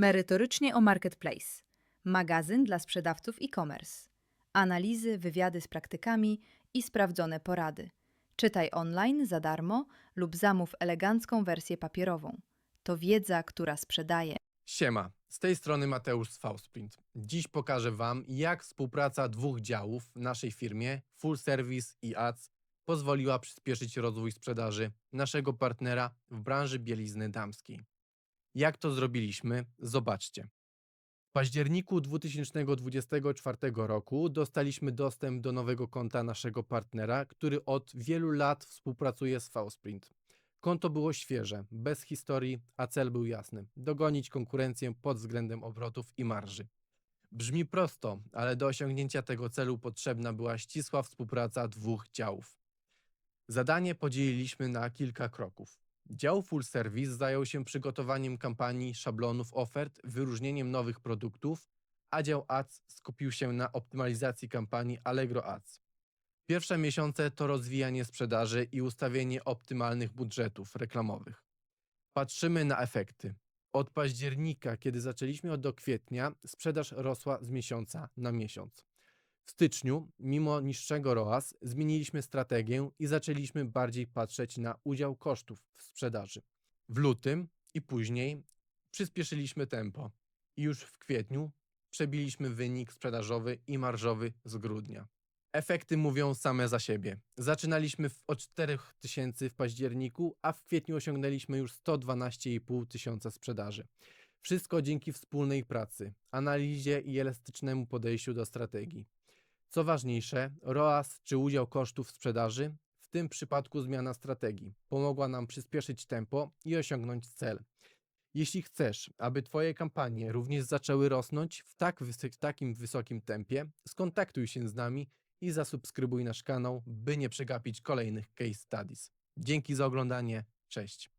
Merytorycznie o Marketplace. Magazyn dla sprzedawców e-commerce. Analizy, wywiady z praktykami i sprawdzone porady. Czytaj online za darmo lub zamów elegancką wersję papierową. To wiedza, która sprzedaje. Siema, z tej strony Mateusz z Fausprint. Dziś pokażę Wam, jak współpraca dwóch działów w naszej firmie Full Service i Ads pozwoliła przyspieszyć rozwój sprzedaży naszego partnera w branży bielizny damskiej. Jak to zrobiliśmy? Zobaczcie. W październiku 2024 roku dostaliśmy dostęp do nowego konta naszego partnera, który od wielu lat współpracuje z Fausprint. Konto było świeże, bez historii, a cel był jasny: dogonić konkurencję pod względem obrotów i marży. Brzmi prosto, ale do osiągnięcia tego celu potrzebna była ścisła współpraca dwóch działów. Zadanie podzieliliśmy na kilka kroków. Dział Full Service zajął się przygotowaniem kampanii, szablonów ofert, wyróżnieniem nowych produktów, a dział Ads skupił się na optymalizacji kampanii Allegro Ads. Pierwsze miesiące to rozwijanie sprzedaży i ustawienie optymalnych budżetów reklamowych. Patrzymy na efekty. Od października, kiedy zaczęliśmy do kwietnia, sprzedaż rosła z miesiąca na miesiąc. W styczniu, mimo niższego ROAS, zmieniliśmy strategię i zaczęliśmy bardziej patrzeć na udział kosztów w sprzedaży. W lutym i później przyspieszyliśmy tempo i już w kwietniu przebiliśmy wynik sprzedażowy i marżowy z grudnia. Efekty mówią same za siebie. Zaczynaliśmy w, od 4000 w październiku, a w kwietniu osiągnęliśmy już 112,5 tysiąca sprzedaży. Wszystko dzięki wspólnej pracy, analizie i elastycznemu podejściu do strategii. Co ważniejsze, ROAS czy udział kosztów sprzedaży, w tym przypadku zmiana strategii, pomogła nam przyspieszyć tempo i osiągnąć cel. Jeśli chcesz, aby Twoje kampanie również zaczęły rosnąć w, tak wysok- takim wysokim tempie, skontaktuj się z nami i zasubskrybuj nasz kanał, by nie przegapić kolejnych case studies. Dzięki za oglądanie. Cześć.